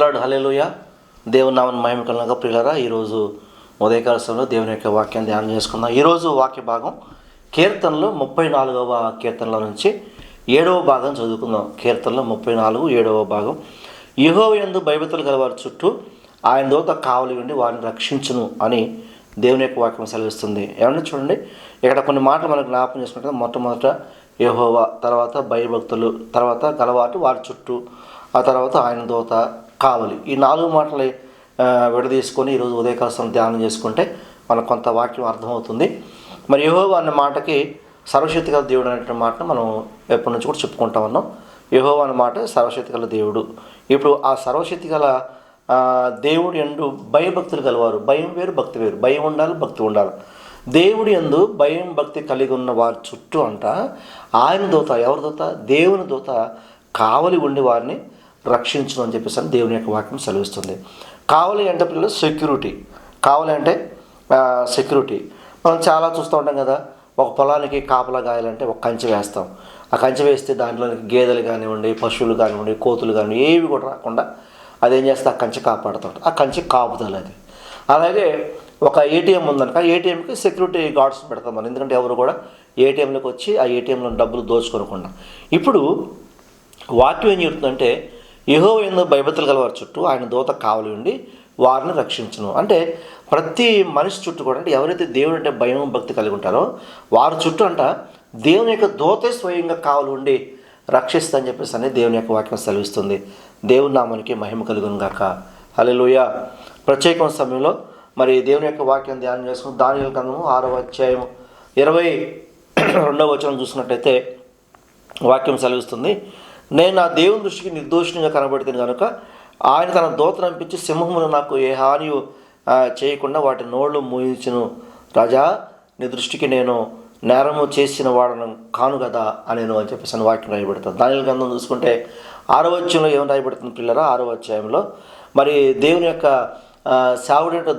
Lord hallelujah దేవుని నామని మహిమకలంగా ప్రియులరా ఈరోజు ఉదయకాల సమయంలో దేవుని యొక్క వాక్యాన్ని ధ్యానం చేసుకుందాం. ఈరోజు వాక్య భాగం కీర్తనలో ముప్పై నాలుగవ కీర్తనల నుంచి ఏడవ భాగం చదువుకుందాం. కీర్తనలో ముప్పై నాలుగు ఏడవ భాగం. యహో ఎందు భయభక్తులు గలవారి చుట్టూ ఆయన దోత కావలి ఉండి వారిని రక్షించును అని దేవుని యొక్క వాక్యం సెలవిస్తుంది. ఏమన్నా చూడండి ఇక్కడ కొన్ని మాటలు మనకు జ్ఞాపకం చేసుకుంటే మొట్టమొదట యహోవా తర్వాత భయభక్తులు తర్వాత గలవాటు వారి చుట్టూ ఆ తర్వాత ఆయన దోత కావలి. ఈ నాలుగు మాటలు విడదీసుకొని ఈరోజు ఉదయకాలం ధ్యానం చేసుకుంటే మనకు కొంత వాక్యం అర్థమవుతుంది. మరి యహోవా అన్న మాటకి సర్వశక్తిగల దేవుడు అనేటువంటి మాటను మనం ఎప్పటి నుంచి కూడా చెప్పుకుంటా ఉన్నాం. యహోవా అన్న మాట సర్వశక్తిగల దేవుడు. ఇప్పుడు ఆ సర్వశక్తిగల గల ఎందు భయభక్తులు కలవారు భయం వేరు భక్తి వేరు. భయం ఉండాలి భక్తి ఉండాలి. దేవుడి ఎందు భయం భక్తి కలిగి ఉన్న వారి చుట్టూ అంట ఆయన దూత ఎవరి దూత? దేవుని దూత కావలి ఉండి వారిని రక్షించను అని చెప్పేసి అని దేవుని యొక్క వాక్యం సెలవిస్తుంది. కావలి అంటే పిల్లలు సెక్యూరిటీ కావలి అంటే సెక్యూరిటీ మనం చాలా చూస్తూ ఉంటాం కదా ఒక పొలానికి కాపలా కాయాలంటే ఒక కంచె వేస్తాం. ఆ కంచె వేస్తే దాంట్లో గేదెలు కానివ్వండి పశువులు కానివ్వండి కోతులు కానివ్వండి ఏవి కూడా రాకుండా అదేం చేస్తే ఆ కంచె కాపాడుతుంది ఆ కంచె కాపుదల అది. అలాగే ఒక ఏటీఎం ఉందనుక ఏటీఎంకి సెక్యూరిటీ గార్డ్స్ పెడతాం మనం. ఎందుకంటే ఎవరు కూడా ఏటీఎంలోకి వచ్చి ఆ ఏటీఎంలో డబ్బులు దోచుకోనకుండా ఇప్పుడు వాక్యం ఏం చెబుతుందంటే యహో ఎందు భయభక్తులు గలవారి చుట్టూ ఆయన దూత కావలి ఉండి వారిని రక్షించను. అంటే ప్రతి మనిషి చుట్టూ కూడా అంటే ఎవరైతే దేవుడు అంటే భయం భక్తి కలిగి ఉంటారో వారి చుట్టూ అంట దేవుని యొక్క దూతే స్వయంగా కావలి ఉండి రక్షిస్తుందని చెప్పేసి అనేది దేవుని యొక్క వాక్యం సెలవిస్తుంది. దేవుని నామానికి మహిమ కలుగును గాక. అలెలుయ ప్రత్యేకమైన సమయంలో మరి దేవుని యొక్క వాక్యం ధ్యానం చేసుకుని దాని గ్రంథము ఆరవ అధ్యాయం ఇరవై రెండవ వచనం చూసినట్టయితే వాక్యం సెలవిస్తుంది. నేను నా దేవుని దృష్టికి నిర్దోషినిగా కనబడుతుంది కనుక ఆయన తన దోతను పంపించి సింహమును నాకు ఏ హాని చేయకుండా వాటి నోళ్ళు మూయించును. రాజా నీ దృష్టికి నేను నేరము చేసిన వాడను కాను కదా అనేను అని చెప్పేసి అని వాక్యం రాయబడుతుంది. దాని గ్రంథం చూసుకుంటే ఆరో అధ్యాయంలో ఏం రాయబడుతుంది పిల్లరా? ఆరో అధ్యాయంలో. మరి దేవుని యొక్క ఆ, సావుడేట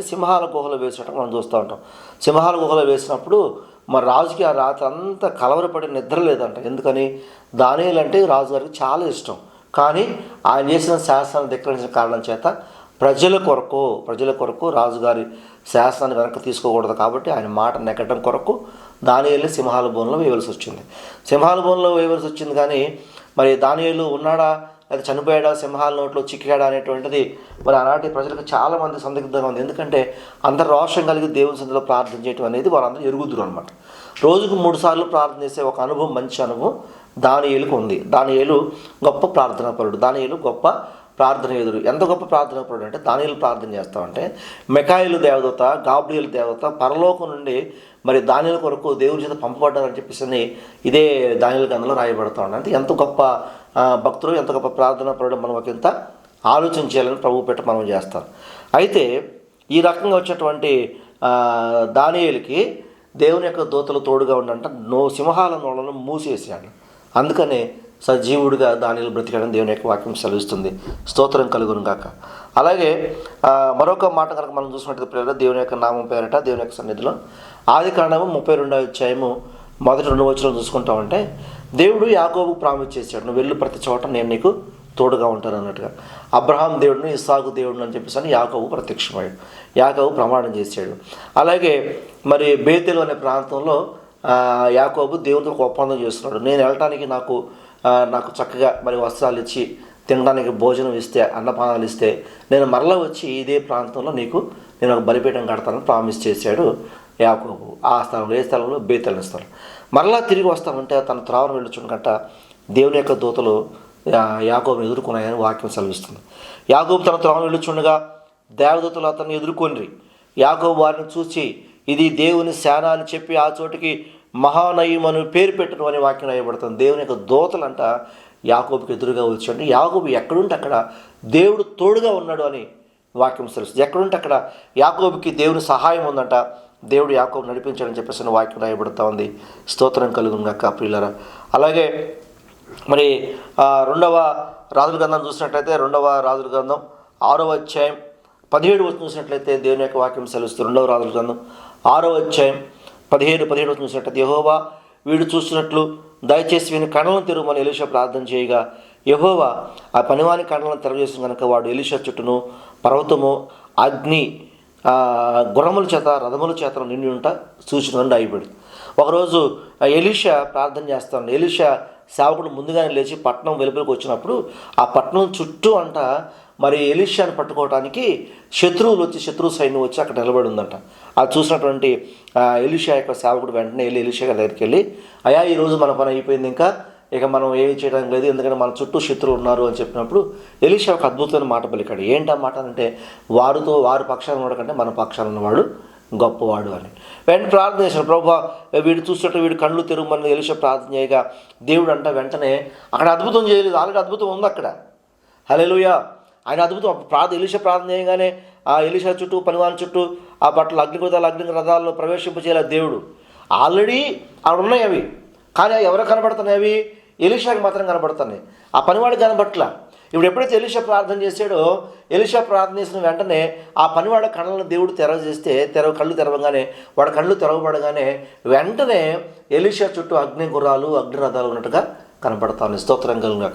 సింహాల గుహలో వేసినట్టు మనం చూస్తూ ఉంటాం. సింహాల గుహలో వేసినప్పుడు మరి రాజుకి ఆ రాత్రి అంతా కలవరపడి నిద్ర లేదంట. ఎందుకని? దానియలు అంటే రాజుగారికి చాలా ఇష్టం. కానీ ఆయన చేసిన శాసనాన్ని ధిక్కరించిన కారణం చేత ప్రజల కొరకు ప్రజల కొరకు రాజుగారి శాసనాన్ని వెనక్కి తీసుకోకూడదు కాబట్టి ఆయన మాట నెగ్గడం కొరకు దానియల్ని సింహాల భూమిలో వేయవలసి వచ్చింది. సింహాల భూమిలో వేయవలసి వచ్చింది కానీ మరి దానియలు ఉన్నాడా? లేదా చనిపోయాడా సింహాల నోట్లో చిక్కాడా అనేటువంటిది మరి అలాంటి ప్రజలకు చాలామంది సందిగ్ధంగా ఉంది. ఎందుకంటే అందరు రోషం కలిగి దేవుని సందులో ప్రార్థన చేయటం అనేది వారందరూ ఎరుగుదురు అనమాట రోజుకు మూడు సార్లు ప్రార్థన చేసే ఒక అనుభవం మంచి అనుభవం దానియేలుకు ఉంది. దానియేలు గొప్ప ప్రార్థనా పరుడు దానియేలు గొప్ప ప్రార్థన ఎదురు ఎంత గొప్ప ప్రార్థన పరుడు అంటే దానియేలు ప్రార్థన చేస్తామంటే మెకాయిలు దేవదత గాబ్రియలు దేవత పరలోకం నుండి మరి దానిల కొరకు దేవుని చేత పంపబడ్డారని చెప్పేసి అని ఇదే దానిల గంధంలో రాయబడుతూ ఉండే అంటే ఎంత గొప్ప భక్తులు ఎంత గొప్ప ప్రార్థన పడడం మనం ఒక ఇంత ఆలోచన చేయాలని ప్రభు పెట్ట మనం చేస్తాం. అయితే ఈ రకంగా వచ్చేటువంటి దానియలకి దేవుని యొక్క దూతలు తోడుగా ఉండంట నో సింహాల నోళ్ళను మూసేసాడు అందుకనే సజీవుడిగా దానిలో బ్రతికడం దేవుని యొక్క వాక్యం సెలవిస్తుంది. స్తోత్రం కలుగును గాక. అలాగే మరొక మాట కనుక మనం చూసినట్టు పిల్లలు దేవుని యొక్క నామం పేరట దేవుని యొక్క సన్నిధిలో ఆది కాండము ముప్పై రెండవ అధ్యాయము మొదటి రెండు వచ్చిన చూసుకుంటామంటే దేవుడు యాకోబు ప్రామిస్ చేశాడు నువ్వు వెళ్ళి ప్రతి చోట నేను నీకు తోడుగా ఉంటాను అన్నట్టుగా. అబ్రహాం దేవుడిని ఇస్సాకు దేవుడిని అని చెప్పేసి అని యాకవు ప్రత్యక్షమయ్యాడు. యాకవు ప్రమాణం చేశాడు. అలాగే మరి బేతెలు అనే ప్రాంతంలో యాకోబు దేవునితో ఒక ఒప్పందం చేస్తున్నాడు. నేను వెళ్ళటానికి నాకు నాకు చక్కగా మరి వస్త్రాలు ఇచ్చి తినడానికి భోజనం ఇస్తే అన్నపానాలు ఇస్తే నేను మరలా వచ్చి ఇదే ప్రాంతంలో నీకు నేను ఒక బలిపీఠం కడతానని ప్రామిస్ చేశాడు. యాకోబు ఆ స్థలంలో ఏ స్థలంలో? బేతలని స్థలం. మరలా తిరిగి వస్తామంటే తన త్రావను వెళ్ళుచుండకంట దేవుని యొక్క దూతలు యా- ఎదుర్కొన్నాయని వాక్యం సెలవిస్తుంది. యాకోబు తన త్రావను వెళ్ళుచుండగా దేవదూతలు అతన్ని ఎదుర్కొనిరి. యాకోబు వారిని చూసి ఇది దేవుని శాన అని చెప్పి ఆ చోటికి మహానయమను పేరు పెట్టడం అనే వాక్యం రాయబడుతుంది. దేవుని యొక్క దూతలంట యాకోబుకి ఎదురుగా వచ్చాడు. యాకోబు ఎక్కడుంటే అక్కడ దేవుడు తోడుగా ఉన్నాడు అని వాక్యం తెలుస్తుంది ఎక్కడుంటే అక్కడ యాకోబుకి దేవుని సహాయం ఉందంట. దేవుడు యాకోబు నడిపించాడని చెప్పేసి వాక్యం రాయబడుతూ ఉంది. స్తోత్రం కలుగును ప్రియులరా. అలాగే మరి రెండవ రాజుల గ్రంథం చూసినట్లయితే రెండవ రాజుల గ్రంథం ఆరవ అధ్యాయం పదిహేడు వచ్చి చూసినట్లయితే దేవుని యొక్క వాక్యం సెలవుస్తుంది. రెండవ రాజుల గ్రంథం ఆరవ అధ్యాయం పదిహేడు పదిహేడు వచ్చి చూసినట్లయితే యహోవా వీడు చూసినట్లు దయచేసి వీని కణలను తెరుమని ఎలిషా ప్రార్థన చేయగా యహోవా ఆ పనివాని కండలను తెరవేసిన కనుక వాడు ఎలీషా చుట్టూను పర్వతము అగ్ని గుర్రముల చేత రథముల చేత నిండి ఉంట సూచన అయిపోయింది ఒకరోజు ఎలీషా ప్రార్థన చేస్తాను. ఎలీషా సేవకుడు ముందుగానే లేచి పట్నం వెలుపలికి వచ్చినప్పుడు ఆ పట్నం చుట్టూ అంట మరి ఎలీషాను పట్టుకోవడానికి శత్రువులు వచ్చి శత్రువు సైన్యం వచ్చి అక్కడ నిలబడి ఉందంట. అది చూసినటువంటి ఆ, ఎలీషా యొక్క సేవకుడు వెంటనే వెళ్ళి ఎలీషా గారి దగ్గరికి వెళ్ళి అయా ఈరోజు మన పని అయిపోయింది ఇంకా. ఇక మనం ఏమి చేయడానికి లేదు ఎందుకంటే మన చుట్టూ శత్రువు ఉన్నారు అని చెప్పినప్పుడు ఎలీషా ఒక అద్భుతమైన మాట పలికాడు. ఏంటి ఆ మాట అంటే వారితో వారి పక్షాన ఉన్నాడు మన పక్షాన ఉన్నవాడు గొప్పవాడు అని. వెంటనే ప్రార్థన చేశాడు. ప్రభు వీడు చూస్తుంటే వీడు కళ్ళు తెరుమని ఎలిషా ప్రార్థన చేయగా దేవుడు అంట వెంటనే అక్కడ అద్భుతం చేయలేదు ఆల్రెడీ అద్భుతం ఉంది అక్కడ. హలోయ ఆయన అద్భుతం ప్రార్థన ఎలిషా ప్రార్థన చేయగానే ఆ ఎలిషా చుట్టూ పనివాని చుట్టూ ఆ బట్టలు అగ్నికృతాలు అగ్ని రథాల్లో ప్రవేశింపజేయాలి దేవుడు. ఆల్రెడీ అక్కడ ఉన్నాయి అవి. కానీ ఎవరు కనబడుతున్నాయి అవి? ఎలిషాకి మాత్రం కనబడుతున్నాయి. ఆ పనివాడికి కనబట్ల. ఇప్పుడు ఎప్పుడైతే ఎలిషా ప్రార్థన చేశాడో ఎలిషా ప్రార్థన చేసిన వెంటనే ఆ పనివాడ కళ్ళను దేవుడు తెరవ చేస్తే తెరవ కళ్ళు తెరవగానే వాడి కళ్ళు తెరవబడగానే వెంటనే ఎలిషా చుట్టూ అగ్ని గుర్రాలు అగ్నిరథాలు ఉన్నట్టుగా కనబడతాను. స్తోత్రం కలుగుగా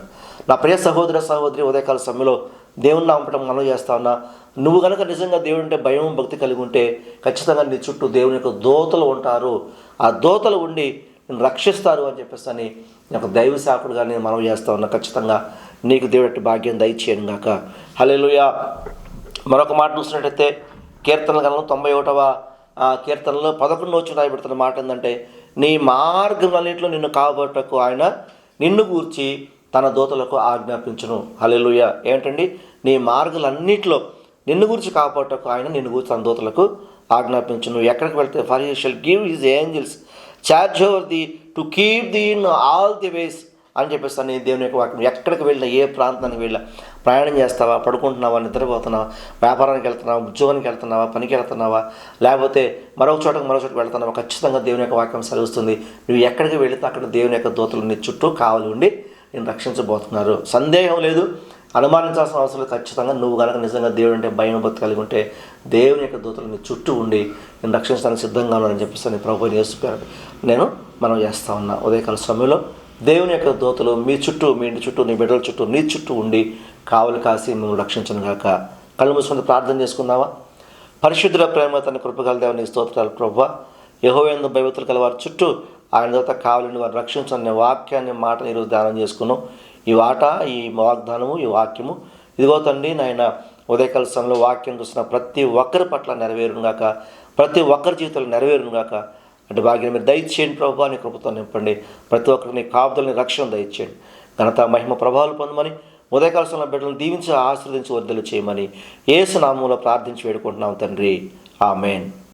నా ప్రియ సహోదర సహోదరి ఉదయకాల సమయంలో దేవుని నామపటం మనం చేస్తా ఉన్నా నువ్వు కనుక నిజంగా దేవుడు అంటే భయం భక్తి కలిగి ఉంటే ఖచ్చితంగా నీ చుట్టూ దేవుని యొక్క దోతలు ఉంటారు. ఆ దోతలు ఉండి నేను రక్షిస్తారు అని చెప్పేసి అని ఒక దైవ శాఖుడుగా నేను మనం చేస్తా ఉన్నా. ఖచ్చితంగా నీకు దేవుడి భాగ్యం దయచేయను గాక. హలేలుయ మరొక మాట చూసినట్టయితే కీర్తన గలను తొంభై ఒకటవ కీర్తనలో పదకొండు వచ్చి రాయబడుతున్న మాట ఏంటంటే నీ మార్గములన్నింటిలో నిన్ను కాబట్టకు ఆయన నిన్ను గూర్చి తన దూతలకు ఆజ్ఞాపించను. హలేలుయ ఏంటండి? నీ మార్గాలన్నింటిలో నిన్ను గురించి కాపాడటకు ఆయన నిన్ను గురించి తన దూతలకు ఆజ్ఞాపించను. ఎక్కడికి వెళ్తే for you give his angels charge over thee to keep thee in all the ways అని చెప్పేసి అని దేవుని యొక్క వాక్యం. ఎక్కడికి వెళ్ళినా ఏ ప్రాంతానికి వెళ్ళినా ప్రయాణం చేస్తావా పడుకుంటున్నావా నిద్రపోతున్నావా వ్యాపారానికి వెళ్తున్నావా ఉద్యోగానికి వెళ్తున్నావా పనికి వెళ్తున్నావా లేకపోతే మరొక చోటకి మరొక చోటకి వెళ్తున్నావా ఖచ్చితంగా దేవుని యొక్క వాక్యం సెలవుస్తుంది. నువ్వు ఎక్కడికి వెళితే అక్కడ దేవుని యొక్క దూతలు నీ చుట్టూ కావాలి ఉండి నేను రక్షించబోతున్నారు. సందేహం లేదు. అనుమానించాల్సిన అవసరం ఖచ్చితంగా నువ్వు కనుక నిజంగా దేవుడు అంటే భయం భక్తి కలిగి ఉంటే దేవుని యొక్క దూతలు నీ చుట్టూ ఉండి నేను రక్షించడానికి సిద్ధంగా ఉన్నానని చెప్పేసి నేను ప్రభు చేస్తున్నాను నేను మనం చేస్తా ఉన్నా. ఉదయకాల సమయంలో దేవుని యొక్క దూతలు మీ చుట్టూ మీ ఇంటి చుట్టూ నీ బిడ్డల చుట్టూ నీ చుట్టూ ఉండి కావలి కాసి మేము రక్షించను గాక. కళ్ళు మూసుకుని ప్రార్థన చేసుకుందామా? పరిశుద్ధుల ప్రేమ తన కృపగల దేవుని స్తోత్రాలు ప్రభు. యహోవేందు భయభక్తులు కల వారి చుట్టూ ఆయన తర్వాత కావాలని వారు రక్షించని వాక్యాన్ని మాటను ఈరోజు ధ్యానం చేసుకున్నాం. ఈ వాట ఈ వాగ్దానము ఈ వాక్యము. ఇదిగో తండ్రి నాయన ఉదయకాల సమయంలో వాక్యం చూసిన ప్రతి ఒక్కరి పట్ల నెరవేరునుగాక ప్రతి ఒక్కరి జీవితంలో నెరవేరును గాక. అంటే భాగ్యం మీరు దయచేయండి ప్రభావ నీ కృపతో నింపండి. ప్రతి ఒక్కరిని కాపుదలని రక్షణ దయచేయండి. ఘనత మహిమ ప్రభావాలు పొందమని ఉదయకాల సమయంలో బిడ్డలను దీవించి ఆశీర్వదించి వద్దలు చేయమని ఏసునామంలో ప్రార్థించి వేడుకుంటున్నాం తండ్రి. ఆమెన్.